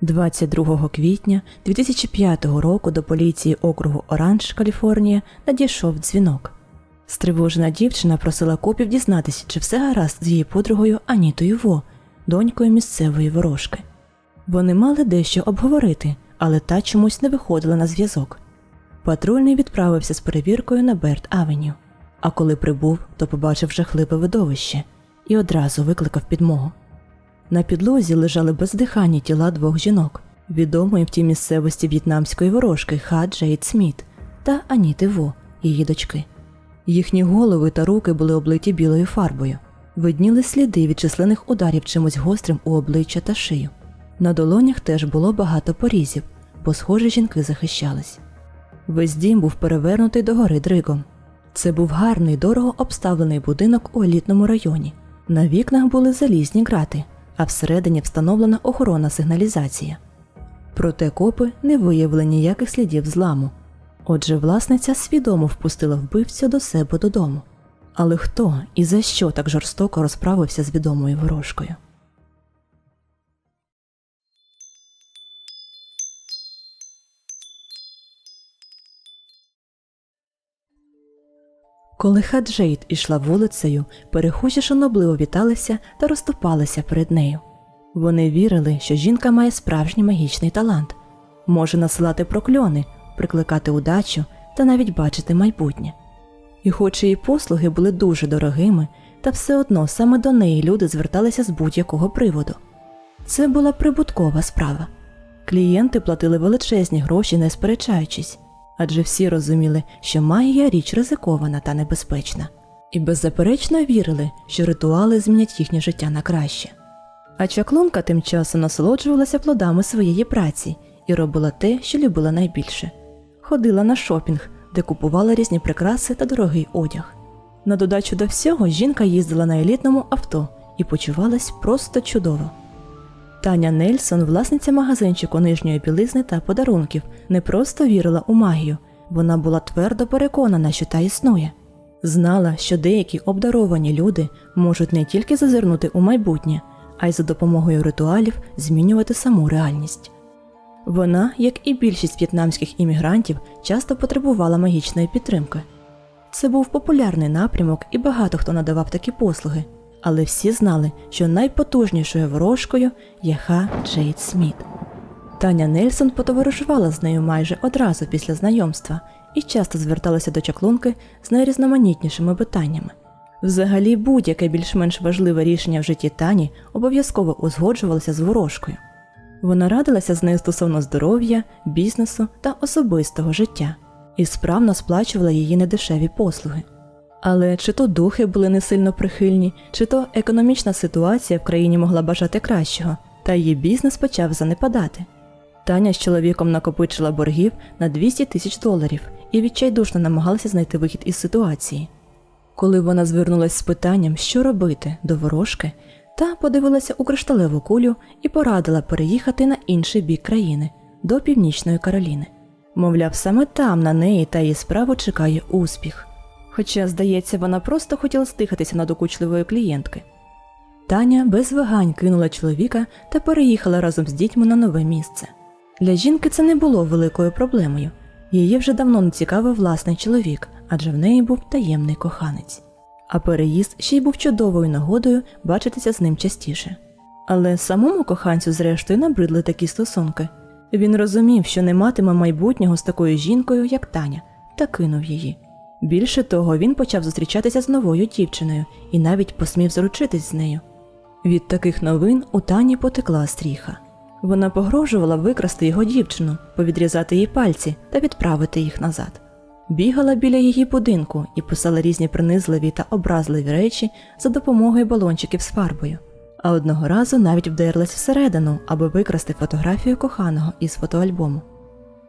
22 квітня 2005 року до поліції округу Оранж, Каліфорнія, надійшов дзвінок. Стривожена дівчина просила копів дізнатися, чи все гаразд з її подругою Анітою Во, донькою місцевої ворожки. Вони мали дещо обговорити, але та чомусь не виходила на зв'язок. Патрульний відправився з перевіркою на Берт Авеню, а коли прибув, то побачив жахливе видовище і одразу викликав підмогу. На підлозі лежали бездиханні тіла двох жінок, відомої в тій місцевості в'єтнамської ворожки Ха Джейд Сміт та Аніти Во, її дочки. Їхні голови та руки були облиті білою фарбою. Видніли сліди від численних ударів чимось гострим у обличчя та шию. На долонях теж було багато порізів, бо схоже жінки захищались. Весь дім був перевернутий догори дригом. Це був гарний, дорого обставлений будинок у елітному районі. На вікнах були залізні грати, а всередині встановлена охорона сигналізація. Проте копи не виявили ніяких слідів зламу. Отже, власниця свідомо впустила вбивцю до себе додому. Але хто і за що так жорстоко розправився з відомою ворожкою? Коли Хаджейд ішла вулицею, перехожі шанобливо віталися та розступалися перед нею. Вони вірили, що жінка має справжній магічний талант, може насилати прокльони, прикликати удачу та навіть бачити майбутнє. І хоч її послуги були дуже дорогими, та все одно саме до неї люди зверталися з будь-якого приводу. Це була прибуткова справа. Клієнти платили величезні гроші, не сперечаючись, адже всі розуміли, що магія річ ризикована та небезпечна, і беззаперечно вірили, що ритуали змінять їхнє життя на краще. А чаклунка тим часом насолоджувалася плодами своєї праці і робила те, що любила найбільше ходила на шопінг, де купувала різні прикраси та дорогий одяг. На додачу до всього жінка їздила на елітному авто і почувалась просто чудово. Таня Нельсон, власниця магазинчику нижньої білизни та подарунків, не просто вірила у магію, вона була твердо переконана, що та існує. Знала, що деякі обдаровані люди можуть не тільки зазирнути у майбутнє, а й за допомогою ритуалів змінювати саму реальність. Вона, як і більшість в'єтнамських іммігрантів, часто потребувала магічної підтримки. Це був популярний напрямок, і багато хто надавав такі послуги, але всі знали, що найпотужнішою ворожкою є Ха Джейд Сміт. Таня Нельсон потоваришувала з нею майже одразу після знайомства і часто зверталася до чаклунки з найрізноманітнішими питаннями. Взагалі, будь-яке більш-менш важливе рішення в житті Тані обов'язково узгоджувалося з ворожкою. Вона радилася з нею стосовно здоров'я, бізнесу та особистого життя і справно сплачувала її недешеві послуги. Але чи то духи були не сильно прихильні, чи то економічна ситуація в країні могла бажати кращого, та її бізнес почав занепадати. Таня з чоловіком накопичила боргів на 200 тисяч доларів і відчайдушно намагалася знайти вихід із ситуації. Коли вона звернулася з питанням, що робити до ворожки, та подивилася у кришталеву кулю і порадила переїхати на інший бік країни до Північної Кароліни. Мовляв, саме там на неї та її справу чекає успіх. Хоча, здається, вона просто хотіла стихатися на докучливої клієнтки. Таня без вагань кинула чоловіка та переїхала разом з дітьми на нове місце. Для жінки це не було великою проблемою. Її вже давно не цікавив власний чоловік, адже в неї був таємний коханець. А переїзд ще й був чудовою нагодою бачитися з ним частіше. Але самому коханцю, зрештою, набридли такі стосунки. Він розумів, що не матиме майбутнього з такою жінкою, як Таня, та кинув її. Більше того, він почав зустрічатися з новою дівчиною і навіть посмів заручитись з нею. Від таких новин у Тані потекла стріха. Вона погрожувала викрасти його дівчину, повідрізати їй пальці та відправити їх назад. Бігала біля її будинку і писала різні принизливі та образливі речі за допомогою балончиків з фарбою. А одного разу навіть вдерлась всередину, аби викрасти фотографію коханого із фотоальбому.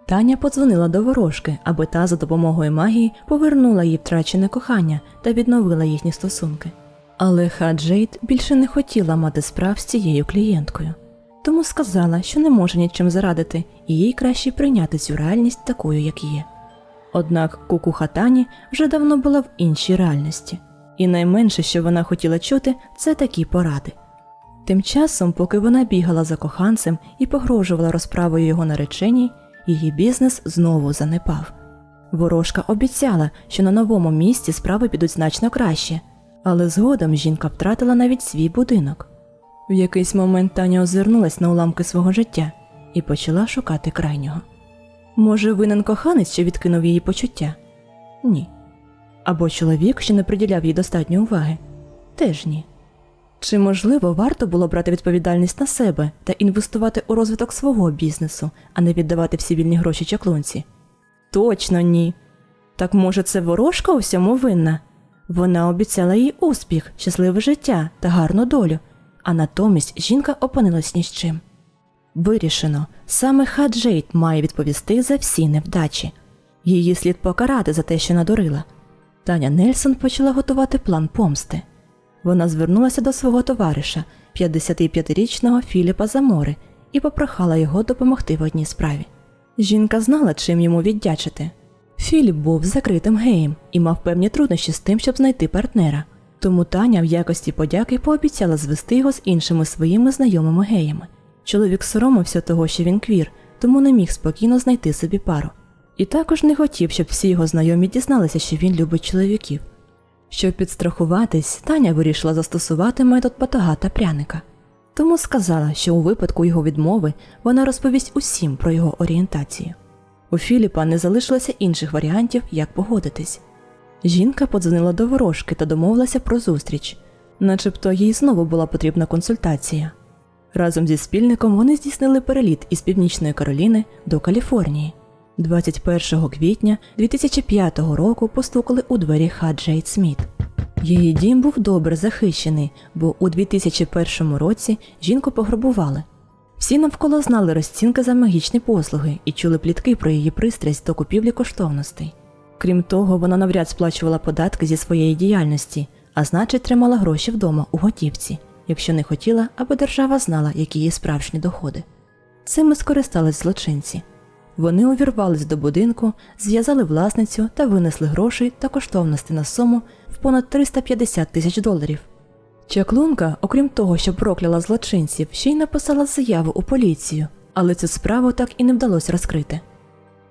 Таня подзвонила до ворожки, аби та за допомогою магії повернула їй втрачене кохання та відновила їхні стосунки. Але Хаджейд більше не хотіла мати справ з цією клієнткою, тому сказала, що не може нічим зарадити, і їй краще прийняти цю реальність такою, як є. Однак кукуха Тані вже давно була в іншій реальності, і найменше, що вона хотіла чути, це такі поради. Тим часом, поки вона бігала за коханцем і погрожувала розправою його нареченій, її бізнес знову занепав. Ворожка обіцяла, що на новому місці справи підуть значно краще, але згодом жінка втратила навіть свій будинок. В якийсь момент Таня озирнулась на уламки свого життя і почала шукати крайнього. Може, винен коханець, що відкинув її почуття? Ні. Або чоловік, що не приділяв їй достатньо уваги? Теж ні. Чи можливо варто було брати відповідальність на себе та інвестувати у розвиток свого бізнесу, а не віддавати всі вільні гроші чаклунці? Точно ні. Так може, це ворожка у всьому винна? Вона обіцяла їй успіх, щасливе життя та гарну долю, а натомість жінка опинилась ні з чим. Вирішено, саме Хаджейт має відповісти за всі невдачі. Її слід покарати за те, що надурила. Таня Нельсон почала готувати план помсти. Вона звернулася до свого товариша, 55-річного Філіпа Замори, і попрохала його допомогти в одній справі. Жінка знала, чим йому віддячити. Філіп був закритим геєм і мав певні труднощі з тим, щоб знайти партнера. Тому Таня в якості подяки пообіцяла звести його з іншими своїми знайомими геями. Чоловік соромився того, що він квір, тому не міг спокійно знайти собі пару. І також не хотів, щоб всі його знайомі дізналися, що він любить чоловіків. Щоб підстрахуватись, Таня вирішила застосувати метод батога та пряника. Тому сказала, що у випадку його відмови вона розповість усім про його орієнтацію. У Філіпа не залишилося інших варіантів, як погодитись. Жінка подзвонила до ворожки та домовилася про зустріч, начебто їй знову була потрібна консультація. Разом зі спільником вони здійснили переліт із Північної Кароліни до Каліфорнії. 21 квітня 2005 року постукали у двері Хаджейт Сміт. Її дім був добре захищений, бо у 2001 році жінку пограбували. Всі навколо знали розцінки за магічні послуги і чули плітки про її пристрасть до купівлі коштовностей. Крім того, вона навряд сплачувала податки зі своєї діяльності, а значить, тримала гроші вдома у готівці, якщо не хотіла, аби держава знала, які її справжні доходи. Цим і скористались злочинці. Вони увірвались до будинку, зв'язали власницю та винесли гроші та коштовності на суму в понад 350 тисяч доларів. Чаклунка, окрім того, що прокляла злочинців, ще й написала заяву у поліцію, але цю справу так і не вдалося розкрити.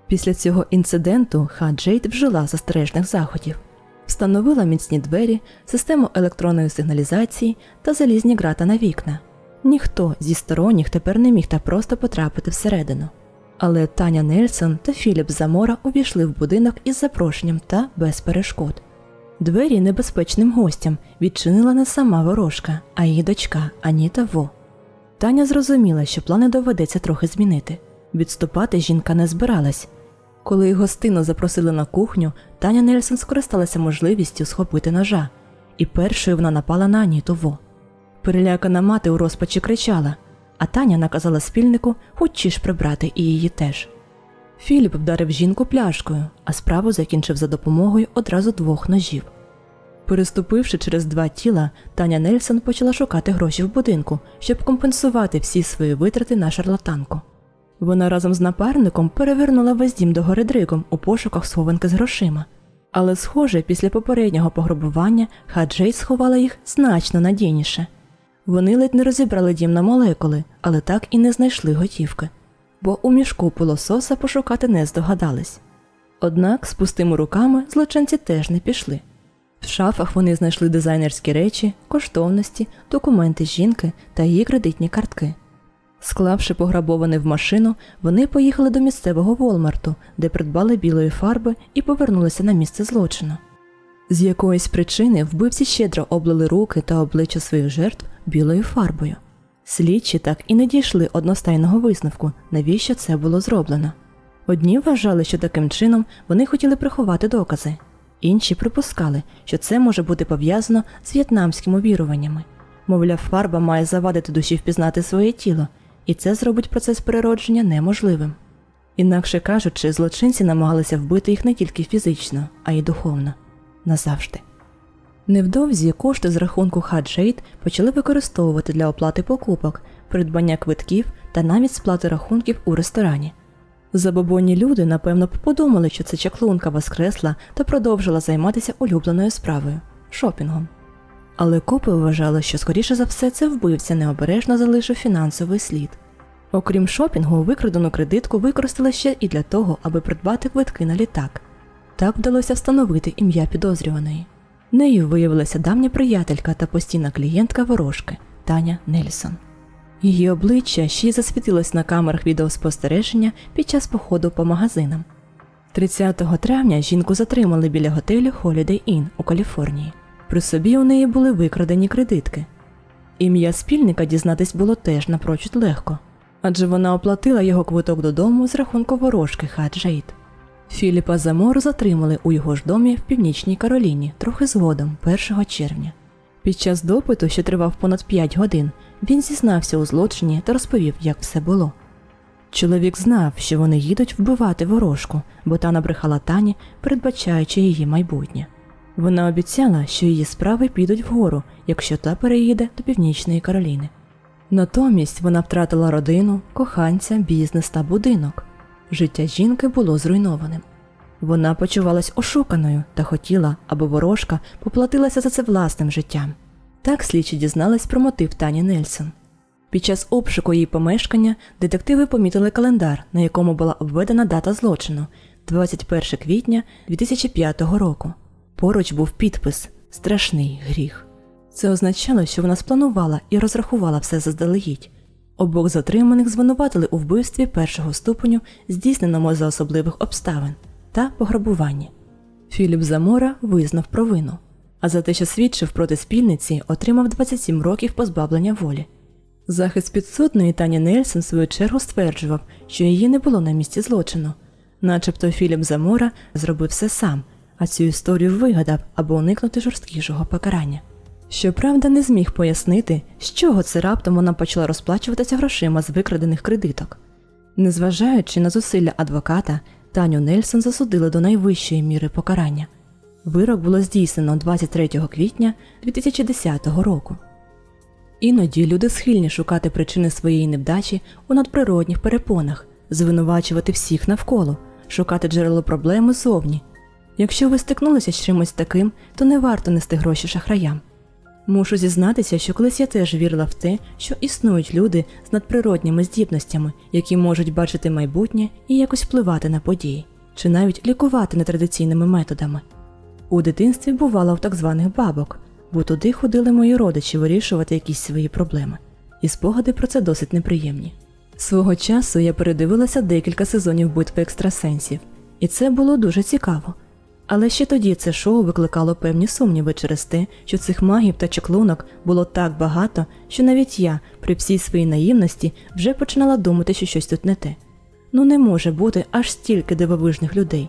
Після цього інциденту Хаджейд вжила застережних заходів, встановила міцні двері, систему електронної сигналізації та залізні грата на вікна. Ніхто зі сторонніх тепер не міг та просто потрапити всередину. Але Таня Нельсон та Філіп Замора увійшли в будинок із запрошенням та без перешкод. Двері небезпечним гостям відчинила не сама ворожка, а її дочка Аніта Во. Таня зрозуміла, що плани доведеться трохи змінити. Відступати жінка не збиралась. Коли гостину запросили на кухню, Таня Нельсон скористалася можливістю схопити ножа, і першою вона напала на Аніту Во. Перелякана мати у розпачі кричала, а Таня наказала спільнику хоч ж прибрати і її теж. Філіп вдарив жінку пляшкою, а справу закінчив за допомогою одразу двох ножів. Переступивши через два тіла, Таня Нельсон почала шукати гроші в будинку, щоб компенсувати всі свої витрати на шарлатанку. Вона разом з напарником перевернула весь дім до гори дригом у пошуках схованки з грошима. Але, схоже, після попереднього пограбування Хаджей сховала їх значно надійніше. Вони ледь не розібрали дім на молекули, але так і не знайшли готівки, бо у мішку пилососа пошукати не здогадались. Однак з пустими руками злочинці теж не пішли. В шафах вони знайшли дизайнерські речі, коштовності, документи жінки та її кредитні картки. Склавши пограбоване в машину, вони поїхали до місцевого Волмарту, де придбали білої фарби і повернулися на місце злочину. З якоїсь причини вбивці щедро облили руки та обличчя своїх жертв білою фарбою. Слідчі так і не дійшли одностайного висновку, навіщо це було зроблено. Одні вважали, що таким чином вони хотіли приховати докази, інші припускали, що це може бути пов'язано з в'єтнамськими віруваннями. Мовляв, фарба має завадити душі впізнати своє тіло, і це зробить процес переродження неможливим. Інакше кажучи, злочинці намагалися вбити їх не тільки фізично, а й духовно назавжди. Невдовзі кошти з рахунку Хаджейд почали використовувати для оплати покупок, придбання квитків та навіть сплати рахунків у ресторані. Забобонні люди, напевно, подумали, що це чаклунка воскресла та продовжила займатися улюбленою справою шопінгом. Але копи вважали, що скоріше за все це вбивця необережно залишив фінансовий слід. Окрім шопінгу, викрадену кредитку використали ще і для того, аби придбати квитки на літак. Так вдалося встановити ім'я підозрюваної. Нею виявилася давня приятелька та постійна клієнтка ворожки Таня Нельсон. Її обличчя ще й засвітилось на камерах відеоспостереження під час походу по магазинам. 30 травня жінку затримали біля готелю Holiday Inn у Каліфорнії. При собі у неї були викрадені кредитки. Ім'я спільника дізнатись було теж напрочуд легко, адже вона оплатила його квиток додому з рахунку ворожки Хаджейд. Філіпа Замору затримали у його ж домі в Північній Кароліні трохи згодом, 1 червня. Під час допиту, що тривав понад 5 годин, він зізнався у злочині та розповів, як все було. Чоловік знав, що вони їдуть вбивати ворожку, бо та набрехала Тані, передбачаючи її майбутнє. Вона обіцяла, що її справи підуть вгору, якщо та переїде до Північної Кароліни. Натомість вона втратила родину, коханця, бізнес та будинок. Життя жінки було зруйнованим. Вона почувалась ошуканою та хотіла, аби ворожка поплатилася за це власним життям. Так слідчі дізнались про мотив Тані Нельсон. Під час обшуку її помешкання детективи помітили календар, на якому була обведена дата злочину 21 квітня 2005 року. Поруч був підпис Страшний гріх. Це означало, що вона спланувала і розрахувала все заздалегідь. Обох затриманих звинуватили у вбивстві першого ступеню, здійсненому за особливих обставин, та пограбуванні. Філіп Замора визнав провину, а за те, що свідчив проти спільниці, отримав 27 років позбавлення волі. Захист підсудної Тані Нельсон в свою чергу стверджував, що її не було на місці злочину, начебто Філіп Замора зробив все сам, а цю історію вигадав, аби уникнути жорсткішого покарання. Щоправда, не зміг пояснити, з чого це раптом вона почала розплачуватися грошима з викрадених кредиток. Незважаючи на зусилля адвоката, Таню Нельсон засудили до найвищої міри покарання. Вирок було здійснено 23 квітня 2010 року. Іноді люди схильні шукати причини своєї невдачі у надприродних перепонах, звинувачувати всіх навколо, шукати джерело проблеми зовні. Якщо ви стикнулися з чимось таким, то не варто нести гроші шахраям. Мушу зізнатися, що колись я теж вірила в те, що існують люди з надприродніми здібностями, які можуть бачити майбутнє і якось впливати на події, чи навіть лікувати нетрадиційними методами. У дитинстві бувала в так званих бабок, бо туди ходили мої родичі вирішувати якісь свої проблеми, і спогади про це досить неприємні. Свого часу я передивилася декілька сезонів битви екстрасенсів, і це було дуже цікаво. Але ще тоді це шоу викликало певні сумніви через те, що цих магів та чаклунок було так багато, що навіть я, при всій своїй наївності, вже починала думати, що щось тут не те. Ну не може бути аж стільки дивовижних людей.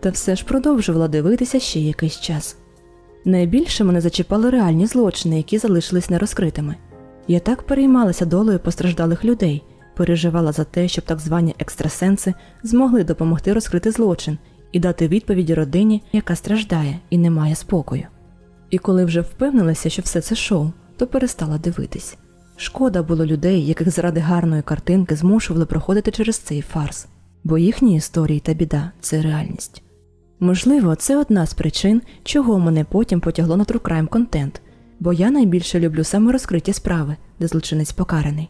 Та все ж продовжувала дивитися ще якийсь час. Найбільше мене зачіпали реальні злочини, які залишились нерозкритими. Я так переймалася долею постраждалих людей, переживала за те, щоб так звані екстрасенси змогли допомогти розкрити злочин і дати відповіді родині, яка страждає і не має спокою. І коли вже впевнилася, що все це шоу, то перестала дивитись. Шкода було людей, яких заради гарної картинки змушували проходити через цей фарс, бо їхні історії та біда це реальність. Можливо, це одна з причин, чого мене потім потягло на True контент, бо я найбільше люблю саме розкриті справи, де злочинець покараний.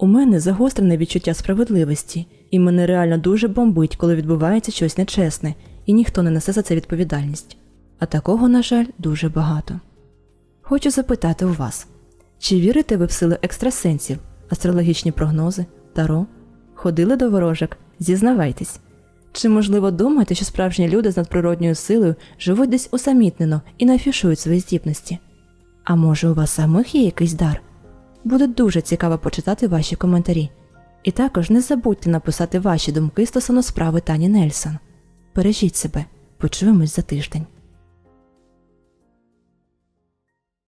У мене загострене відчуття справедливості, і мене реально дуже бомбить, коли відбувається щось нечесне, і ніхто не несе за це відповідальність. А такого, на жаль, дуже багато. Хочу запитати у вас: чи вірите ви в сили екстрасенсів, астрологічні прогнози, таро? Ходили до ворожок? Зізнавайтесь. Чи можливо думаєте, що справжні люди з надприродньою силою живуть десь усамітнено і не афішують свої здібності? А може, у вас самих є якийсь дар? Буде дуже цікаво почитати ваші коментарі. І також не забудьте написати ваші думки стосовно справи Тані Нельсон. Бережіть себе, почуємось за тиждень.